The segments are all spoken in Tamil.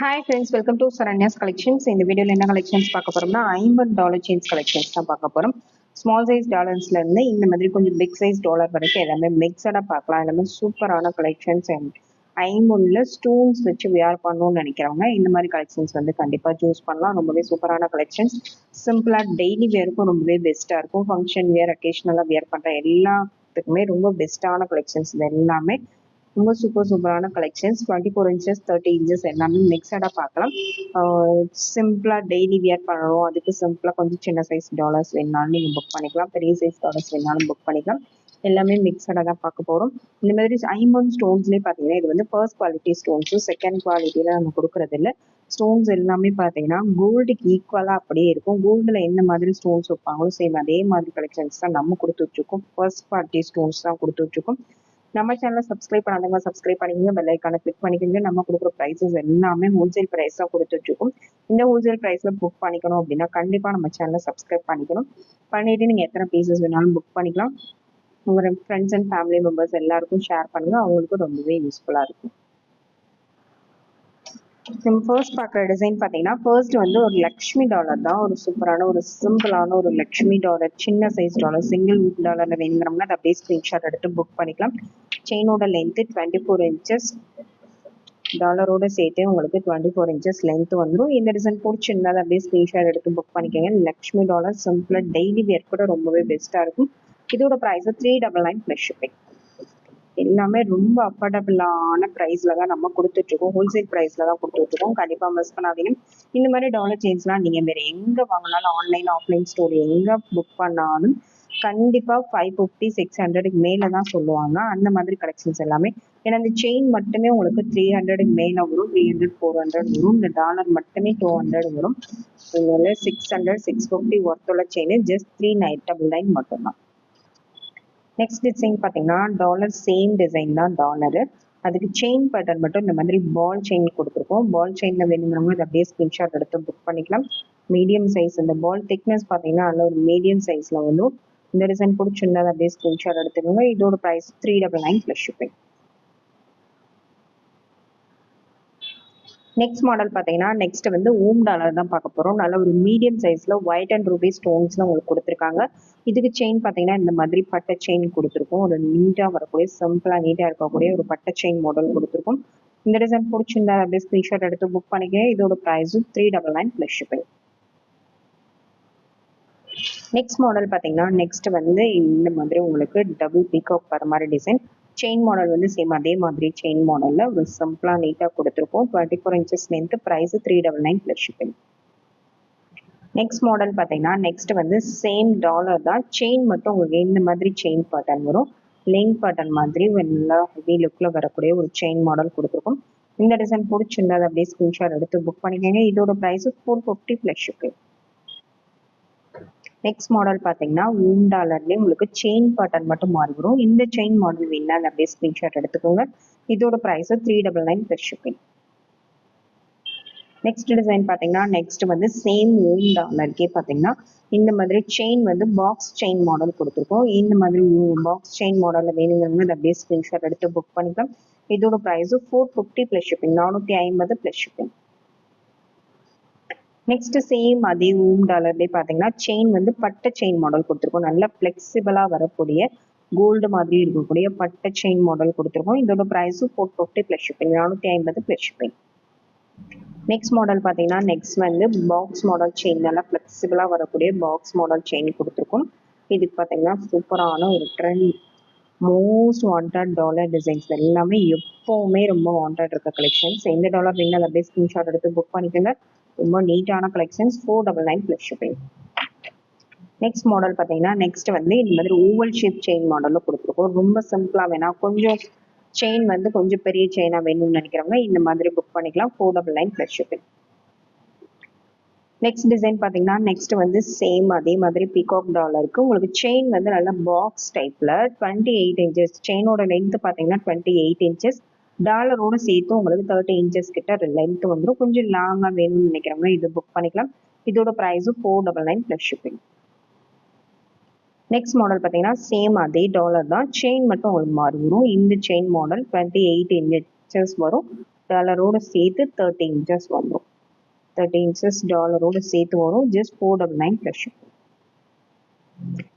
Hi friends welcome to Saranya's collections இந்த வீடியோவில் என்ன கலெக்ஷன்ஸ் பார்க்க போறோம்னா ஐம்பது டாலர் சேஞ்ச் கலெக்ஷன்ஸ் தான் பார்க்க போறோம். ஸ்மால் சைஸ் டாலர்ஸ்ல இருந்து இந்த மாதிரி கொஞ்சம் பிக் சைஸ் டாலர் வரைக்கும் எல்லாமே மிக்சடாக பார்க்கலாம். எல்லாமே சூப்பரான கலெக்ஷன்ஸ் ஐம்பொன்ல ஸ்டோன்ஸ் வச்சு வியர் பண்ணணும்னு நினைக்கிறவங்க இந்த மாதிரி கலெக்ஷன்ஸ் வந்து கண்டிப்பாக சூஸ் பண்ணலாம். ரொம்பவே சூப்பரான கலெக்ஷன்ஸ் சிம்பிளாக டெய்லி வியருக்கும் ரொம்பவே பெஸ்ட்டாக இருக்கும். ஃபங்க்ஷன் வியர் அக்கேஷனலாக வியர் பண்ணுற எல்லாத்துக்குமே ரொம்ப பெஸ்ட்டான கலெக்ஷன்ஸ் இது எல்லாமே. ரொம்ப சூப்பர் சூப்பரான collections twenty four inches thirty inches எல்லாமே மிக்சடாக பார்க்கலாம். சிம்பிளாக டெய்லி வியர் பண்ணணும். அதுக்கு சிம்பிளாக கொஞ்சம் சின்ன சைஸ் டாலர்ஸ் வேணாலும் நீங்கள் புக் பண்ணிக்கலாம். பெரிய சைஸ் டாலர்ஸ் வேணாலும் புக் பண்ணிக்கலாம். எல்லாமே மிக்சடாக தான் பார்க்க போகிறோம் இந்த மாதிரி ஐம்பது ஸ்டோன்ஸ்லேயே பார்த்தீங்கன்னா இது வந்து ஃபர்ஸ்ட் குவாலிட்டி ஸ்டோன்ஸும் செகண்ட் குவாலிட்டியில் நம்ம கொடுக்குறது இல்லை ஸ்டோன்ஸ் எல்லாமே பார்த்தீங்கன்னா கோல்டுக்கு ஈக்குவலாக அப்படியே இருக்கும். கோல்டில் எந்த மாதிரி ஸ்டோன்ஸ் வைப்பாங்களோ சேம் அதே மாதிரி கலெக்ஷன்ஸ் தான் நம்ம கொடுத்து வச்சுருக்கோம். ஃபர்ஸ்ட் குவாலிட்டி ஸ்டோன்ஸ் தான் கொடுத்து வச்சுருக்கோம். நம்ம சேனலை சப்ஸ்கிரைப் பண்ணாதவங்க சப்ஸ்கிரைப் பண்ணிக்கோங்க. பெல் ஐக்கானை கிளிக் பண்ணிக்கோங்க. நம்ம கொடுக்குற ப்ரைஸஸ் எல்லாமே ஹோல்சேல் ப்ரைஸ் தான் கொடுத்துட்ருக்கோம். இந்த ஹோல்சேல் ப்ரைஸில் புக் பண்ணிக்கணும் அப்படின்னா கண்டிப்பாக நம்ம சேனலை சப்ஸ்கிரைப் பண்ணிக்கணும். பண்ணிவிட்டு நீங்கள் எத்தனை பீசஸ் வேணாலும் புக் பண்ணிக்கலாம். உங்கள் ஃப்ரெண்ட்ஸ் அண்ட் ஃபேமிலி மெம்பர்ஸ் எல்லாருக்கும் ஷேர் பண்ணுங்கள் அவங்களுக்கும் ரொம்பவே யூஸ்ஃபுல்லாக இருக்கும். நம்ம ஃபர்ஸ்ட் பார்க்குற டிசைன் பார்த்தீங்கன்னா ஃபர்ஸ்ட் வந்து ஒரு லக்ஷ்மி டாலர் தான். ஒரு சூப்பரான ஒரு சிம்பிளான ஒரு லக்ஷ்மி டாலர் சின்ன சைஸ் டாலர் சிங்கிள் டாலரில் வேணுங்கிறோம்னா அதை அப்படியே ஸ்க்ரீன்ஷாட் எடுத்து புக் பண்ணிக்கலாம். செயினோட லென்த்து டுவெண்ட்டி ஃபோர் இன்ச்சஸ் டாலரோட சேர்த்து உங்களுக்கு டுவெண்ட்டி ஃபோர் இன்ச்சஸ் லென்த் வந்துடும் இந்த டிசைன் பிடிச்சிருந்தா அதை அப்படியே ஸ்க்ரீன்ஷாட் எடுத்து புக் பண்ணிக்கோங்க. லக்ஷ்மி டாலர் சிம்பிளாக டெய்லி வேர் கூட ரொம்பவே பெஸ்ட்டாக இருக்கும். இதோட price three double nine plus shipping எல்லாமே ரொம்ப அஃபோர்டபுளான ப்ரைஸில் தான் நம்ம கொடுத்துட்ருக்கோம். ஹோல்சேல் ப்ரைஸில் தான் கொடுத்துட்ருக்கோம். கண்டிப்பாக மிஸ் பண்ணாதீங்க. இந்த மாதிரி டாலர் செயின்ஸ்லாம் நீங்கள் வேறு எங்கே வாங்கினாலும் ஆன்லைன் ஆஃப்லைன் ஸ்டோர் எங்கே புக் பண்ணாலும் கண்டிப்பாக ஃபைவ் ஃபிஃப்டி சிக்ஸ் ஹண்ட்ரடுக்கு மேலே தான் சொல்லுவாங்க. அந்த மாதிரி கலெக்ஷன்ஸ் எல்லாமே. ஏன்னா இந்த செயின் மட்டுமே உங்களுக்கு த்ரீ ஹண்ட்ரடுக்கு மேலே வரும். த்ரீ ஹண்ட்ரட் ஃபோர் ஹண்ட்ரட் வரும். இந்த டாலர் மட்டுமே டூ ஹண்ட்ரட் வரும். இதனால six hundred six fifty ஒர்த்துள்ள chain just three nine double nine மட்டும்தான். நெக்ஸ்ட் டிசைன் பார்த்தீங்கன்னா டாலர் சேம் டிசைன் தான் டாலரு அதுக்கு செயின் பேட்டர்ன் மட்டும் இந்த மாதிரி பால் செயின் கொடுத்துருக்கோம். பால் செயினில் வேணுங்கிறவங்க அதை அப்படியே ஸ்கிரீன்ஷாட் எடுத்து புக் பண்ணிக்கலாம். மீடியம் சைஸ் இந்த பால் திக்னஸ் பார்த்தீங்கன்னா அதில் ஒரு மீடியம் சைஸில் வந்து இந்த டிசைன் பிடிச்சிருந்தா அதை அப்படியே ஸ்கிரீன்ஷாட் எடுத்துக்கோங்க. இதோட price three double nine plus shipping next model பார்த்தீங்கன்னா நெக்ஸ்ட் வந்து ஓம் டாலர் தான் பார்க்க போகிறோம் நல்ல ஒரு மீடியம் சைஸில் ஒயிட் அண்ட் ரூபி ஸ்டோன்ஸ்லாம் உங்களுக்கு கொடுத்துருக்காங்க. இதுக்கு செயின் பார்த்தீங்கன்னா இந்த மாதிரி பட்டை செயின் கொடுத்துருக்கோம். ஒரு நீட்டாக வரக்கூடிய சிம்பிளாக நீட்டாக இருக்கக்கூடிய ஒரு பட்டை செயின் மாடல் கொடுத்துருக்கோம். இந்த டிசைன் பிடிச்சிருந்தா அப்படியே ஸ்க்ரீன்ஷாட் எடுத்து புக் பண்ணிக்க இதோட ப்ரைஸும் three double nine plus shipping next model பார்த்தீங்கன்னா நெக்ஸ்ட் வந்து இந்த மாதிரி உங்களுக்கு டபுள் பீகாக் வர மாதிரி டிசைன் செயின் மாடல் வந்து சேம் அதே மாதிரி செயின் மாடலில் ஒரு சிம்பிளாக நீட்டாக கொடுத்துருக்கோம். Twenty four inches length price three double nine plus shipping next model பார்த்தீங்கன்னா நெக்ஸ்ட் வந்து சேம் டாலர் தான். செயின் மட்டும் உங்களுக்கு இந்த மாதிரி செயின் பேட்டர்ன் வரும். லிங்க் பேட்டர்ன் மாதிரி நல்லா ஹெவி லுக்கில் வரக்கூடிய ஒரு செயின் மாடல் கொடுத்துருக்கோம். இந்த டிசைன் பிடிச்சிருந்தா அப்படியே ஸ்க்ரீன்ஷாட் எடுத்து புக் பண்ணிக்கோங்க. இதோட price four fifty plus shipping next model பார்த்தீங்கன்னா ஊண்டாலர்லேயே உங்களுக்கு செயின் பேட்டர்ன் மட்டும் மாறி வரும். இந்த செயின் மாடல் வேணால் அப்படியே ஸ்க்ரீன்ஷாட் எடுத்துக்கோங்க. இதோட price three double nine per shipping next design பார்த்தீங்கன்னா நெக்ஸ்ட் வந்து சேம் ஓம் டாலருக்கே பார்த்தீங்கன்னா இந்த மாதிரி செயின் வந்து பாக்ஸ் செயின் மாடல் கொடுத்துருக்கோம். இந்த மாதிரி பாக்ஸ் செயின் மாடலில் வேணுங்கிறவங்க அதை அப்படியே ஸ்க்ரீன்ஷாட் எடுத்து புக் பண்ணிக்கலாம். இதோட price four fifty plus shipping நானூற்றி ஐம்பது ப்ளஸ் ஷிப்பிங் நெக்ஸ்ட் சேம் அதே ஊம் டாலர்லேயே பார்த்தீங்கன்னா செயின் வந்து பட்டை செயின் மாடல் கொடுத்துருக்கோம். நல்ல ஃப்ளெக்சிபிளாக வரக்கூடிய கோல்டு மாதிரி இருக்கக்கூடிய பட்டை செயின் மாடல் கொடுத்துருக்கோம். இதோட ப்ரைஸும் ஃபோர் ஃபிஃப்டி ப்ளஸ் ஷிப்பிங் நானூற்றி ஐம்பது ப்ளஸ் ஷிப்பிங் நெக்ஸ்ட் மாடல் பார்த்தீங்கன்னா நெக்ஸ்ட் வந்து பாக்ஸ் மாடல் செயின் நல்லா ஃப்ளெக்சிபிளாக வரக்கூடிய பாக்ஸ் மாடல் செயின் கொடுத்துருக்கோம். இதுக்கு பார்த்தீங்கன்னா சூப்பரான ஒரு trend most wanted dollar designs எல்லாமே எப்போவுமே ரொம்ப வாண்டட் இருக்க கலெக்ஷன்ஸ் எந்த டாலர் வேணும் அதை அப்படியே ஸ்க்ரீன்ஷாட் எடுத்து புக் பண்ணிக்கோங்க. ரொம்ப நீட்டான collections four double nine plus shipping next model பார்த்தீங்கன்னா நெக்ஸ்ட் வந்து இந்த மாதிரி ஓவல் ஷேப் செயின் மாடலில் கொடுத்துருக்கோம். ரொம்ப சிம்பிளாக வேணாம் கொஞ்சம் செயின் வந்து கொஞ்சம் பெரிய செயினாக வேணும்னு நினைக்கிறவங்க இந்த மாதிரி புக் பண்ணிக்கலாம். Four double nine plus shipping next design பார்த்தீங்கன்னா நெக்ஸ்ட் வந்து சேம் அதே மாதிரி பிகாக் டாலருக்கு உங்களுக்கு செயின் வந்து நல்லா பாக்ஸ் டைப்பில் டுவெண்ட்டி எயிட் இன்ச்சஸ் செயினோட லென்த் பார்த்தீங்கன்னா டுவெண்ட்டி எயிட் இன்ச்சஸ் டாலரோட சேர்த்து உங்களுக்கு தேர்ட்டி இன்ச்சஸ் கிட்ட லென்த் வந்துடும் கொஞ்சம் லாங்காக வேணும்னு நினைக்கிறவங்க இது புக் பண்ணிக்கலாம். இதோட ப்ரைஸும் four double nine plus shipping next model பார்த்தீங்கன்னா சேம் அதே டாலர் தான். செயின் மட்டும் உங்களுக்கு மாறி வரும். இந்த chain model twenty eight inches வரும் டாலரோட சேர்த்து தேர்ட்டி இன்ச்சஸ் வந்துடும் தேர்ட்டி இன்ச்சஸ் டாலரோட சேர்த்து வரும். Just four double nine plus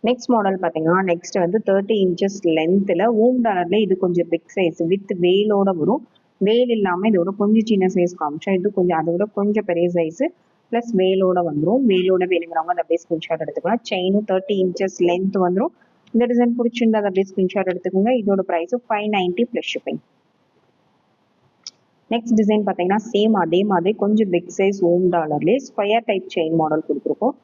next model பார்த்தீங்கன்னா நெக்ஸ்ட் வந்து தேர்ட்டி இன்ச்சஸ் லென்த்தில் ஓம் டாலரில் இது கொஞ்சம் பிக் சைஸ் வித் வேலோட வரும். வேல் இல்லாமல் இதோட கொஞ்சம் சின்ன சைஸ் காமிச்சோம் இது கொஞ்சம் அதை விட கொஞ்சம் பெரிய சைஸு ப்ளஸ் வேலோட வந்துடும் வேலோட வேணுங்கிறவங்க அதை அப்படியே ஸ்க்ரீன்ஷாட் எடுத்துக்கலாம். செயினும் தேர்ட்டி இன்ச்சஸ் லென்த் வந்துடும் இந்த டிசைன் பிடிச்சிருந்தா அதை அப்படியே ஸ்க்ரீன்ஷாட் எடுத்துக்கோங்க. இதோட ப்ரைஸும் five ninety plus shipping next design பார்த்தீங்கன்னா சேம் அதே மாதிரி கொஞ்சம் பிக் சைஸ் ஓம் டாலர்லேயே ஸ்கொயர் டைப் செயின் மாடல் கொடுத்துருக்கோம்.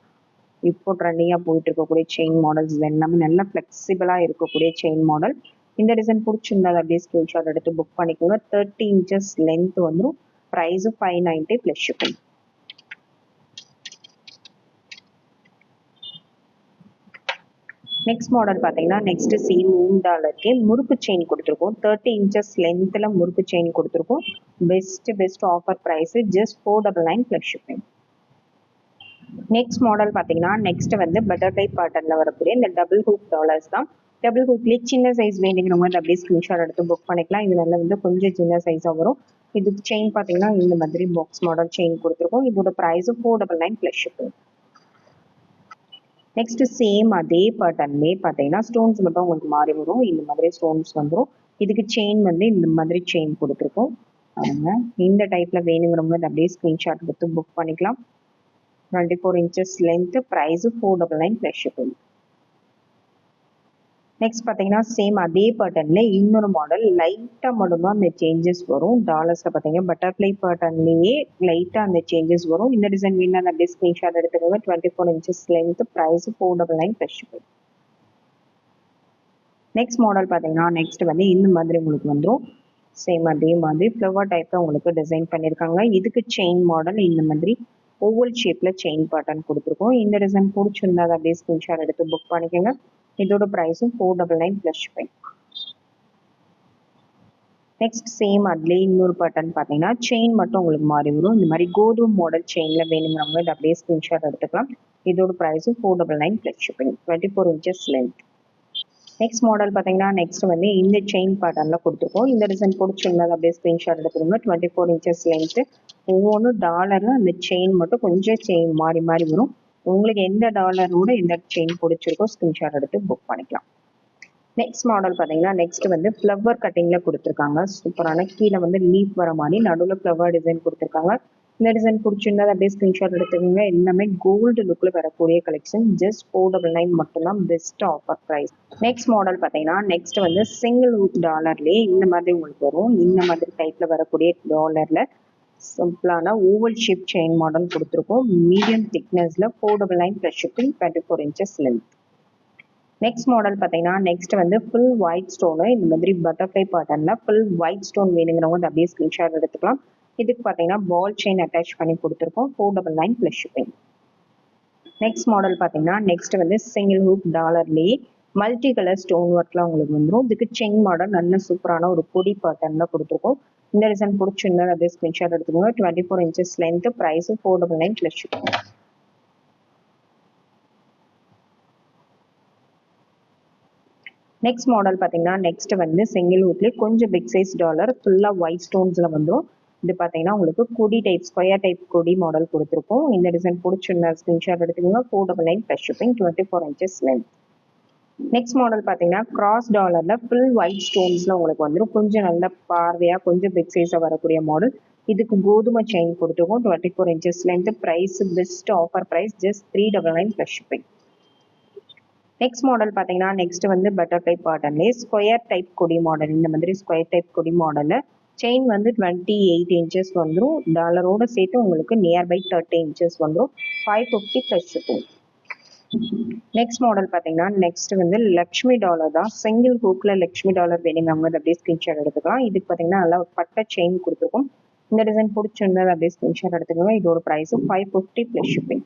இப்போ ட்ரெண்டிங்காக போயிட்டு இருக்கக்கூடிய செயின் மாடல்ஸ் எல்லாமே நல்லா ஃப்ளெக்சிபிளாக இருக்கக்கூடிய செயின் மாடல் இந்த டிசைன் பிடிச்சிருந்தா அப்படியே ஸ்கிரீன்ஷாட் எடுத்து புக் பண்ணிக்கோங்க. தேர்ட்டி இன்ச்சஸ் லென்த் வந்துடும் price five ninety plus shipping next model பார்த்தீங்கன்னா நெக்ஸ்ட் சேம் மூன் டாலருக்கே முறுக்கு செயின் கொடுத்துருக்கோம். தேர்ட்டி இன்ச்சஸ் லென்த்தில் முறுக்கு செயின் கொடுத்துருக்கோம். Best best offer price just four double nine plus shipping next model பார்த்தீங்கன்னா நெக்ஸ்ட் வந்து பட்டர்ஃப்ளை பேட்டர்னில் வரக்கூடிய இந்த டபுள் ஹூப் டாலர்ஸ் தான். டபுள் ஹூக்லேயே சின்ன சைஸ் வேணுங்கிறவங்க அதை அப்படியே ஸ்க்ரீன்ஷாட் எடுத்து புக் பண்ணிக்கலாம். இது வந்து கொஞ்சம் சின்ன சைஸாக வரும். இதுக்கு செயின் பார்த்தீங்கன்னா இந்த மாதிரி பாக்ஸ் மாடல் செயின் கொடுத்துருக்கோம். இதோட ப்ரைஸும் four double nine plus shipping next same அதே பேட்டர்ன்லேயே பார்த்தீங்கன்னா ஸ்டோன்ஸ் மட்டும் உங்களுக்கு மாறி வரும். இந்த மாதிரி ஸ்டோன்ஸ் வந்துடும் இதுக்கு செயின் வந்து இந்த மாதிரி செயின் கொடுத்துருக்கோம். பாருங்க. இந்த டைப்பில் வேணுங்கிறவங்க அப்படியே ஸ்கிரீன்ஷாட் எடுத்து புக் பண்ணிக்கலாம். Twenty four inches length price four double nine plus shipping next பார்த்தீங்கன்னா சேம் அதே பேட்டர்னில் இன்னொரு மாடல் லைட்டாக மட்டும்தான் அந்த சேஞ்சஸ் வரும். டாலர்ஸில் பார்த்தீங்கன்னா பட்டர்ஃப்ளை பேட்டர்ன்லேயே லைட்டாக அந்த சேஞ்சஸ் வரும். இந்த டிசைன் வேணும் அந்த அப்படியே ஸ்க்ரீன்ஷாட் எடுத்துக்கோங்க. Twenty four inches length price four double nine plus shipping next model பார்த்தீங்கன்னா நெக்ஸ்ட் வந்து இந்த மாதிரி உங்களுக்கு வந்துடும் சேம் அதே மாதிரி. ஃப்ளவர் டைப்பில் உங்களுக்கு டிசைன் பண்ணியிருக்காங்க இதுக்கு செயின் மாடல் இந்த மாதிரி ஓவல் ஷேப்பில் செயின் பேட்டர்ன் கொடுத்துருக்கோம். இந்த டிசைன் பிடிச்சிருந்தா அதை அப்படியே ஸ்கிரீன்ஷாட் எடுத்து புக் பண்ணிக்கோங்க. இதோட ப்ரைஸும் four double nine plus shipping next same அதுலேயே இன்னொரு பேட்டர்ன் பார்த்தீங்கன்னா செயின் மட்டும் உங்களுக்கு மாறி வரும். இந்த மாதிரி கோதும் மாடல் செயினில் வேணுங்கிறவங்க இதை அப்படியே ஸ்கிரீன்ஷாட் எடுத்துக்கலாம். இதோட ப்ரைஸும் four double nine plus shipping twenty four inches length next model பார்த்தீங்கன்னா நெக்ஸ்ட் வந்து இந்த செயின் பேட்டர்னில் கொடுத்துருக்கோம். இந்த டிசைன் பிடிச்சிருந்தது அப்படியே ஸ்க்ரீன்ஷாட் எடுத்துக்கோங்க. டுவெண்ட்டி ஃபோர் இன்ச்சஸ் லென்த்து ஒவ்வொன்றும் டாலரும் அந்த செயின் மட்டும் கொஞ்சம் செயின் மாறி மாறி வரும். உங்களுக்கு எந்த டாலரோட எந்த செயின் பிடிச்சிருக்கோ ஸ்கிரீன்ஷாட் எடுத்து புக் பண்ணிக்கலாம். நெக்ஸ்ட் மாடல் பார்த்தீங்கன்னா நெக்ஸ்ட் வந்து ஃப்ளவர் கட்டிங்கில் கொடுத்துருக்காங்க. சூப்பரான கீழே வந்து லீஃப் வர மாதிரி நடுவில் ஃப்ளவர் டிசைன் கொடுத்துருக்காங்க. இந்த டிசைன் பிடிச்சிருந்தா அப்படியே ஸ்கிரீன்ஷாட் எடுத்துக்கோங்க. எல்லாமே கோல்டு லுக்கில் வரக்கூடிய collection just four double nine மட்டும்தான் best offer price next model பார்த்தீங்கன்னா நெக்ஸ்ட் வந்து சிங்கிள் டாலர்லேயே இந்த மாதிரி உங்களுக்கு வரும். இந்த மாதிரி டைப்பில் வரக்கூடிய டாலரில் சிம்பிளான ஓவல் ஷேப் செயின் மாடல் கொடுத்துருக்கோம். Medium திக்னஸில் four double nine plus shipping twenty four inches length next model பார்த்தீங்கன்னா நெக்ஸ்ட் வந்து ஃபுல் ஒயிட் ஸ்டோனு இந்த மாதிரி பட்டர்ஃப்ளை பேட்டர்னில் ஃபுல் ஒயிட் ஸ்டோன் வேணுங்கிறவங்க வந்து அப்படியே ஸ்க்ரீன்ஷாட் எடுத்துக்கலாம். இதுக்கு பார்த்தீங்கன்னா பால் செயின் அட்டாச் பண்ணி கொடுத்துருக்கோம். Four double nine plus shipping next model பார்த்தீங்கன்னா நெக்ஸ்ட் வந்து சிங்கிள் ஹூப் டாலர்லேயே மல்டி கலர் ஸ்டோன் ஒர்க்லாம் உங்களுக்கு வந்துடும் இதுக்கு செயின் மாடல் நல்ல சூப்பரான ஒரு பொடி பேட்டர்னில் கொடுத்துருக்கோம். இந்த டிசைன் பிடிச்சிருந்தா அதே ஸ்கிரீன்ஷாட் எடுத்துக்கோங்க. Twenty four inches length price four double nine plus next model பார்த்தீங்கன்னா நெக்ஸ்ட் வந்து சிங்கிள் ஹூக்லேயே கொஞ்சம் பிக் சைஸ் டாலர் ஃபுல்லாக ஒயிட் ஸ்டோன்ஸில் வந்துடும் இது பார்த்தீங்கன்னா உங்களுக்கு கொடி டைப் ஸ்கொயர் டைப் கொடி மாடல் கொடுத்துருக்கோம். இந்த டிசைன் பிடிச்சிருந்தா ஸ்கிரீன்ஷாட் எடுத்துக்கோங்க. Four double nine plus shipping twenty four inches length next model பார்த்தீங்கன்னா கிராஸ் டாலரில் ஃபுல் ஒயிட் ஸ்டோன்ஸில் உங்களுக்கு வந்துடும் கொஞ்சம் நல்ல பார்வையாக கொஞ்சம் பிக் சைஸாக வரக்கூடிய மாடல் இதுக்கு கோதுமை செயின் கொடுத்துருக்கோம். Twenty four inches length price best offer price just three double nine plus shipping next model பார்த்தீங்கன்னா நெக்ஸ்ட் வந்து பட்டர்ஃப்ளை பாட்டன்லேயே ஸ்கொயர் டைப் கொடி மாடல் இந்த மாதிரி ஸ்கொயர் டைப் கொடி மாடலில் செயின் வந்து டுவெண்ட்டி எயிட் இன்ச்சஸ் வந்துடும் டாலரோட சேர்த்து உங்களுக்கு நியர்பை தேர்ட்டி இன்ச்சஸ் வந்துடும் five fifty plus shipping next model பார்த்தீங்கன்னா நெக்ஸ்ட் வந்து லக்ஷ்மி டாலர் தான். சிங்கிள் ஹூக்கில் லக்ஷ்மி டாலர் வேணுங்க அப்படியே ஸ்கிரீன்ஷாட் எடுத்துக்கலாம். இதுக்கு பார்த்தீங்கன்னா நல்லா பட்ட செயின் கொடுத்துருக்கும். இந்த டிசைன் பிடிச்சிருந்தது அப்படியே ஸ்கிரீன்ஷாட் எடுத்துக்கோங்க. இதோட ப்ரைஸும் five fifty plus shipping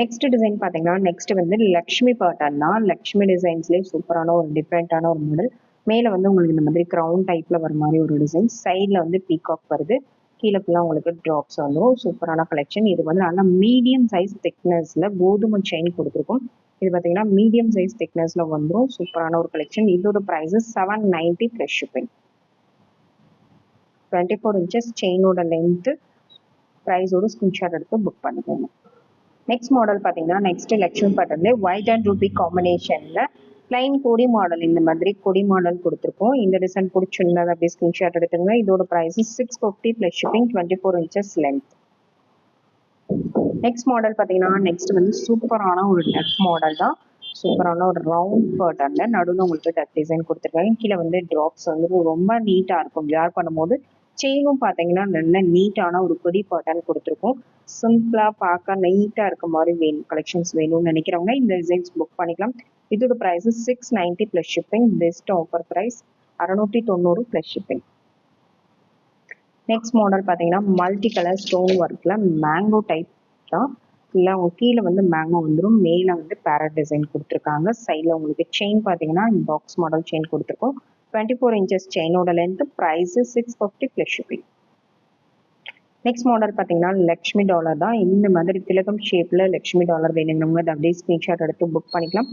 next design பார்த்தீங்கன்னா நெக்ஸ்ட் வந்து லக்ஷ்மி பேட்டர்ன் தான். லக்ஷ்மி டிசைன்ஸ்லேயே சூப்பரான ஒரு டிஃப்ரெண்ட்டான ஒரு மாடல் மேலே வந்து உங்களுக்கு இந்த மாதிரி க்ரௌன் டைப்பில் வர மாதிரி ஒரு டிசைன் சைடில் வந்து பீகாக் வருது. கீழே ஃபுல்லாக உங்களுக்கு ட்ராப்ஸ் வந்துடும் சூப்பரான கலெக்ஷன் இது வந்து நல்லா மீடியம் சைஸ் திக்னஸில் கோதுமை செயின் கொடுத்துருக்கும். இது பார்த்தீங்கன்னா மீடியம் சைஸ் திக்னஸில் வந்துடும் சூப்பரான ஒரு கலெக்ஷன் இதோட prices seven ninety plus shipping twenty four inches செயினோட length ப்ரைஸோட ஸ்கிரீன்ஷாட் எடுத்து புக் பண்ணிக்கோங்க. நெக்ஸ்ட் மாடல் பார்த்தீங்கன்னா நெக்ஸ்ட் லக்ஷ்மி பேட்டர்ல ஒயிட் அண்ட் ரூபி காம்பினேஷனில் பிளைன் கொடி மாடல் இந்த மாதிரி கொடி மாடல் கொடுத்துருக்கோம். இந்த டிசைன் பிடிச்சிருந்தது அப்படியே ஸ்கிரீன்ஷாட் எடுத்துங்க இதோட price six fifty plus shipping twenty four inches length next model பார்த்தீங்கன்னா நெக்ஸ்ட் வந்து சூப்பரான ஒரு டக் மாடல் தான். சூப்பரான ஒரு ரவுண்ட் பேட்டர்ல நடுவில் உங்களுக்கு டக் டிசைன் கொடுத்துருக்காங்க. கீழே வந்து ட்ராப்ஸ் வந்து ரொம்ப நீட்டாக இருக்கும். ஜார் பண்ணும்போது செயினும் பார்த்தீங்கன்னா நல்ல நீட்டான ஒரு கொடி பேட்டர்ன் கொடுத்துருக்கோம். சிம்பிளாக பார்க்க நீட்டாக இருக்க மாதிரி வேணும் கலெக்ஷன்ஸ் வேணும்னு நினைக்கிறவங்க இந்த டிசைன்ஸ் புக் பண்ணிக்கலாம். இதோட price six ninety plus shipping best offer price அறநூற்றி தொண்ணூறு ப்ளஸ் ஷிப்பிங் நெக்ஸ்ட் மாடல் பார்த்தீங்கன்னா மல்டி கலர் ஸ்டோன் ஒர்க்கில் மேங்கோ டைப் தான். இல்லை அவங்க கீழே வந்து மேங்கோ வந்துடும் மேலே வந்து பேரட் டிசைன் கொடுத்துருக்காங்க. சைடில் உங்களுக்கு செயின் பார்த்தீங்கன்னா பாக்ஸ் மாடல் செயின் கொடுத்துருக்கோம். Twenty four inches செயினோட length price six fifty plus shipping next model பார்த்தீங்கன்னா லக்ஷ்மி டாலர் தான். இந்த மாதிரி திலகம் ஷேப்பில் லக்ஷ்மி டாலர் வேணுங்கிறவங்க அதை அப்படியே ஸ்க்ரீன்ஷாட் எடுத்து புக் பண்ணிக்கலாம்.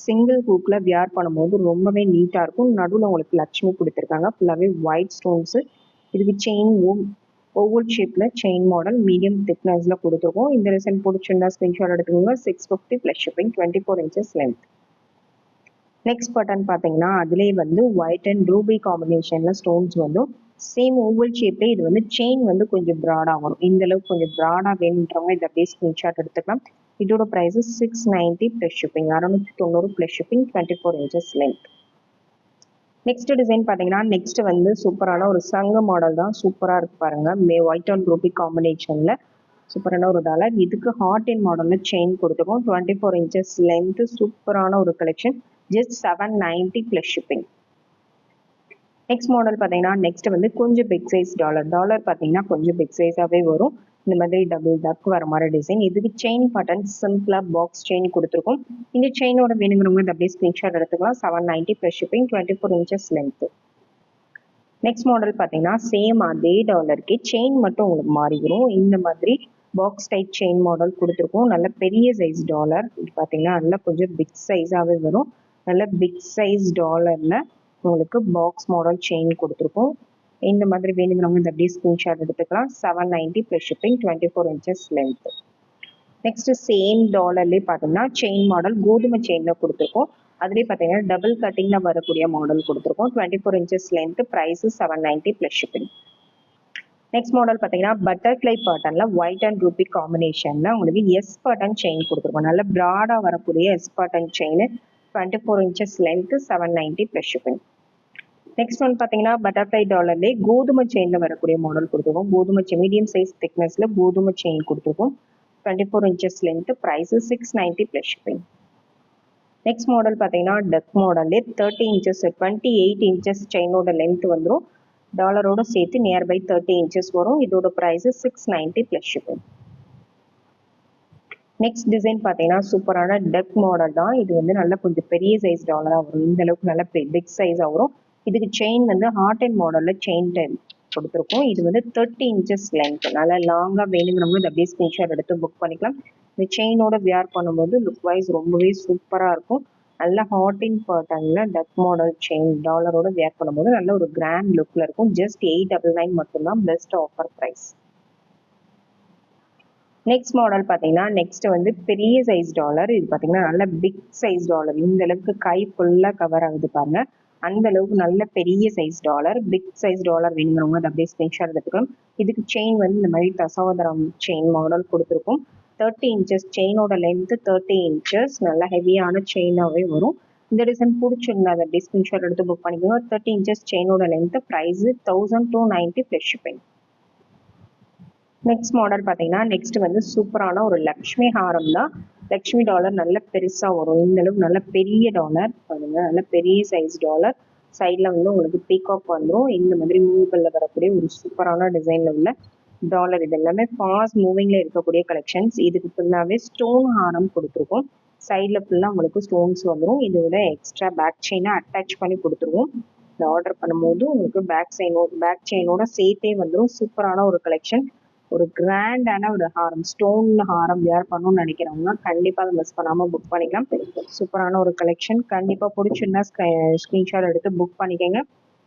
சிங்கிள் ஹூக்கில் வியார் பண்ணும்போது ரொம்பவே நீட்டாக இருக்கும். நடுவில் உங்களுக்கு லக்ஷ்மி கொடுத்துருக்காங்க. ஃபுல்லாகவே ஒயிட் ஸ்டோன்ஸு இதுக்கு செயின் ஓவல் ஷேப்பில் செயின் மாடல் மீடியம் திக்னஸில் கொடுத்துருக்கோம். இந்த டிசைன் பிடிச்சிருந்தா ஸ்க்ரீன்ஷாட் எடுத்துக்கோங்க. Six fifty plus shipping twenty four inches length next button பார்த்தீங்கன்னா அதுலேயே வந்து ஒயிட் அண்ட் ரூபி காம்பினேஷனில் ஸ்டோன்ஸ் வந்து சேம் ஓவல் ஷேப்லேயே இது வந்து செயின் வந்து கொஞ்சம் ப்ராடாக வரும். இந்த அளவுக்கு கொஞ்சம் ப்ராடாக வேணுன்றவங்க இதை அப்படியே ஸ்க்ரீன்ஷாட் எடுத்துக்கலாம். இதோட price six ninety plus shipping அறுநூத்தி தொண்ணூறு plus shipping twenty four inches length next design பார்த்தீங்கன்னா நெக்ஸ்ட் வந்து சூப்பரான ஒரு சங்க மாடல் தான். சூப்பராக இருக்கு பாருங்க. மே ஒயிட் அண்ட் ரூபி காம்பினேஷனில் சூப்பரான ஒரு டாலர் இதுக்கு ஹார்ட் இன் மாடலில் செயின் கொடுத்துருக்கோம். டுவெண்ட்டி ஃபோர் இன்ச்சஸ் லென்த்து சூப்பரான ஒரு collection just seven ninety plus shipping next model பார்த்தீங்கன்னா நெக்ஸ்ட் வந்து கொஞ்சம் பிக் சைஸ் டாலர் டாலர் பார்த்தீங்கன்னா கொஞ்சம் பிக் சைஸாகவே வரும். இந்த மாதிரி டபுள் டக் வர மாதிரி டிசைன் இதுக்கு செயின் பட்டன் சிம்பிளாக பாக்ஸ் செயின் கொடுத்துருக்கோம். இந்த செயினோட வேணுங்கிறவங்க இந்த அப்படியே ஸ்க்ரீன்ஷாட் எடுத்துக்கலாம். Seven ninety plus shipping twenty four inches length next model பார்த்தீங்கன்னா சேம் அதே டாலருக்கு செயின் மட்டும் உங்களுக்கு மாறிடும். இந்த மாதிரி பாக்ஸ் டைப் செயின் மாடல் கொடுத்துருக்கோம். நல்ல பெரிய சைஸ் டாலர் இது பார்த்தீங்கன்னா நல்லா கொஞ்சம் பிக் சைஸாகவே வரும். நல்ல பிக் சைஸ் டாலரில் உங்களுக்கு பாக்ஸ் மாடல் செயின் கொடுத்துருக்கோம். இந்த மாதிரி வேணுங்கிறவங்க இந்த அப்படியே ஸ்க்ரீன்ஷாட் எடுத்துக்கலாம். Seven ninety plus shipping twenty four inches length next same டாலர்லேயே பார்த்தோம்னா செயின் மாடல் கோதுமை செயினில் கொடுத்துருக்கோம். அதுலேயே பார்த்தீங்கன்னா டபுள் கட்டிங்கில் வரக்கூடிய மாடல் கொடுத்துருக்கோம். Twenty four inches length price seven ninety plus shipping next model பார்த்தீங்கன்னா பட்டர்ஃப்ளை பேட்டர்னில் ஒயிட் அண்ட் ரூபி காம்பினேஷனில் உங்களுக்கு எஸ் பட்டன் செயின் கொடுத்துருக்கோம். நல்ல ப்ராடாக வரக்கூடிய S button chain twenty four inches length seven ninety plus shipping next one பார்த்தீங்கன்னா பட்டர்ஃப்ளை டாலர்லேயே கோதுமை செயினில் வரக்கூடிய மாடல் கொடுத்துருக்கோம். கோதுமை செயின் மீடியம் சைஸ் திக்னஸில் கோதுமை செயின் கொடுத்துருக்கோம். Twenty four inches length price six ninety plus shipping next model பார்த்தீங்கன்னா duck மாடல்லே thirty inches twenty eight inches செயினோட length வந்துடும் டாலரோட சேர்த்து நியர்பை தேர்ட்டி இன்ச்சஸ் வரும். இதோட price six ninety plus shipping next design பார்த்தீங்கன்னா சூப்பரான டக் மாடல் தான். இது வந்து நல்ல கொஞ்சம் பெரிய சைஸ் டாலராக வரும். இந்த அளவுக்கு நல்ல பிக் சைஸாக வரும். இதுக்கு செயின் வந்து ஹார்ட் அண்ட் மாடலில் செயின் டைம் கொடுத்துருக்கோம். இது வந்து தேர்ட்டி இன்ச்சஸ் லென்த் நல்லா லாங்காக வேணுங்கிறவங்க இந்த அப்படியே ஸ்கிரீன்ஷாட் எடுத்து புக் பண்ணிக்கலாம். இந்த செயினோட வியர் பண்ணும்போது லுக் வைஸ் ரொம்பவே சூப்பராக இருக்கும். நல்ல ஹாட் இன் பேட்டர்னில் டக் மாடல் செயின் டாலரோட வியர் பண்ணும்போது நல்ல ஒரு கிராண்ட் லுக்கில் இருக்கும். ஜஸ்ட் எயிட் டபுள் நைன் மட்டும்தான் best offer price next model பார்த்தீங்கன்னா நெக்ஸ்ட் வந்து பெரிய சைஸ் டாலர் இது பார்த்தீங்கன்னா நல்ல பிக் சைஸ் டாலர் இந்த அளவுக்கு கை ஃபுல்லாக கவர் ஆகுது பாருங்க. அந்த அளவுக்கு நல்ல பெரிய size dollar big size dollar வேணுங்கிறவங்க அதை அப்படியே ஸ்க்ரீன்ஷாட் எடுத்துக்கலாம். இதுக்கு செயின் வந்து இந்த மாதிரி தசோதரம் செயின் மாடல் கொடுத்துருக்கும். தேர்ட்டி இன்ச்சஸ் செயினோட லென்த்து தேர்ட்டி இன்ச்சஸ் நல்ல ஹெவியான செயினாகவே வரும். இந்த டிசைன் பிடிச்சிருந்தா அதை அப்படியே எடுத்து புக் பண்ணிக்கோங்க. Thirty inches செயினோட length price thousand two ninety fresh பெயின் நெக்ஸ்ட் மாடல் பார்த்தீங்கன்னா நெக்ஸ்ட் வந்து சூப்பரான ஒரு லக்ஷ்மி ஹாரம் தான். லக்ஷ்மி டாலர் நல்ல பெருசாக வரும். இந்த அளவுக்கு நல்ல பெரிய டாலர் பாருங்க நல்ல பெரிய சைஸ் டாலர் சைடில் வந்து உங்களுக்கு பீகாக் வந்துடும் இந்த மாதிரி மூவிகளில் வரக்கூடிய ஒரு சூப்பரான டிசைனில் உள்ள டாலர் இது எல்லாமே ஃபாஸ்ட் மூவிங்கில் இருக்கக்கூடிய கலெக்ஷன்ஸ் இதுக்கு ஃபுல்லாகவே ஸ்டோன் ஹாரம் கொடுத்துருக்கோம். சைடில் ஃபுல்லாக உங்களுக்கு ஸ்டோன்ஸ் வந்துடும் இதோட எக்ஸ்ட்ரா பேக் செயினை அட்டாச் பண்ணி கொடுத்துருவோம். இந்த ஆர்டர் பண்ணும்போது உங்களுக்கு பேக் செயினோட பேக் செயினோட சேர்த்தே வந்துடும் சூப்பரான ஒரு கலெக்ஷன் ஒரு கிராண்டான ஒரு ஹாரம் ஸ்டோன் ஹாரம் வேர் பண்ணணும்னு நினைக்கிறவங்க கண்டிப்பாக அதை மிஸ் பண்ணாமல் புக் பண்ணிக்கலாம். சூப்பரான ஒரு கலெக்ஷன் கண்டிப்பாக பிடிச்சிருந்தா ஸ்க்ரீன்ஷாட் எடுத்து புக் பண்ணிக்கோங்க.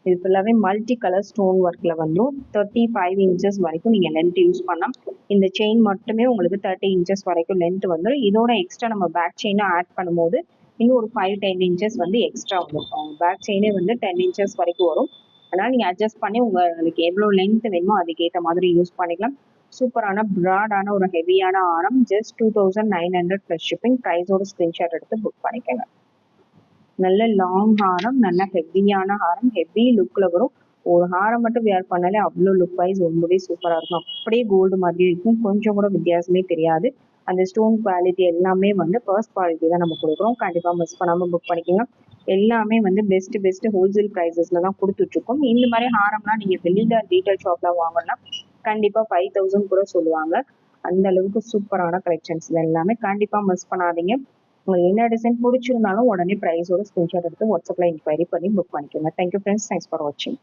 இது ஃபுல்லாகவே மல்டி கலர் ஸ்டோன் ஒர்க்கில் வந்துடும் தேர்ட்டி ஃபைவ் இன்ச்சஸ் வரைக்கும் நீங்கள் லென்த் யூஸ் பண்ணலாம். இந்த செயின் மட்டுமே உங்களுக்கு தேர்ட்டி இன்ச்சஸ் வரைக்கும் லென்த் வந்துடும் இதோட எக்ஸ்ட்ரா நம்ம பேக் செயினும் ஆட் பண்ணும்போது இன்னும் ஒரு ஃபைவ் டென் இன்ச்சஸ் வந்து எக்ஸ்ட்ரா வரும் பேக் செயினே வந்து டென் இன்ச்சஸ் வரைக்கும் வரும். அதனால் நீங்கள் அட்ஜஸ்ட் பண்ணி உங்களுக்கு எவ்வளோ லென்த் வேணுமோ அதுக்கேற்ற மாதிரி யூஸ் பண்ணிக்கலாம். சூப்பரான ப்ராடான ஒரு ஹெவியான ஆரம். Just two thousand nine hundred plus shipping ப்ரைஸோட screenshot எடுத்து புக் பண்ணிக்கங்க. நல்ல லாங் ஹாரம் நல்ல ஹெவியான ஹாரம் ஹெவி லுக்கில் வரும். ஒரு ஹாரம் மட்டும் வேர் பண்ணாலே அவ்வளோ லுக் வைஸ் ரொம்பவே சூப்பராக இருக்கும். அப்படியே கோல்டு மாதிரி இருக்கும். கொஞ்சம் கூட வித்தியாசமே தெரியாது. அந்த ஸ்டோன் குவாலிட்டி எல்லாமே வந்து ஃபர்ஸ்ட் குவாலிட்டி தான் நம்ம கொடுக்குறோம். கண்டிப்பாக மிஸ் பண்ணாமல் புக் பண்ணிக்கோங்க. எல்லாமே வந்து பெஸ்ட் பெஸ்ட் ஹோல்சேல் ப்ரைஸஸில் தான் கொடுத்துட்ருக்கோம் இந்த மாதிரி ஹாரம்லாம் நீங்கள் வெளியில் ரீட்டைல் ஷாப்பில் வாங்கினா கண்டிப்பாக ஃபைவ் தௌசண்ட் கூட சொல்லுவாங்க. அந்த அளவுக்கு சூப்பரான கலெக்ஷன்ஸ் எல்லாமே கண்டிப்பாக மிஸ் பண்ணாதீங்க. உங்களுக்கு என்ன டிசைன் பிடிச்சிருந்தாலும் உடனே ப்ரைஸோட ஸ்க்ரீன்ஷாட் எடுத்து வாட்ஸ்அப்பில் இன்கொயரி பண்ணி புக் பண்ணிக்கோங்க. தேங்க்யூ ஃப்ரெண்ட்ஸ் தேங்க்ஸ் ஃபார் வாட்சிங்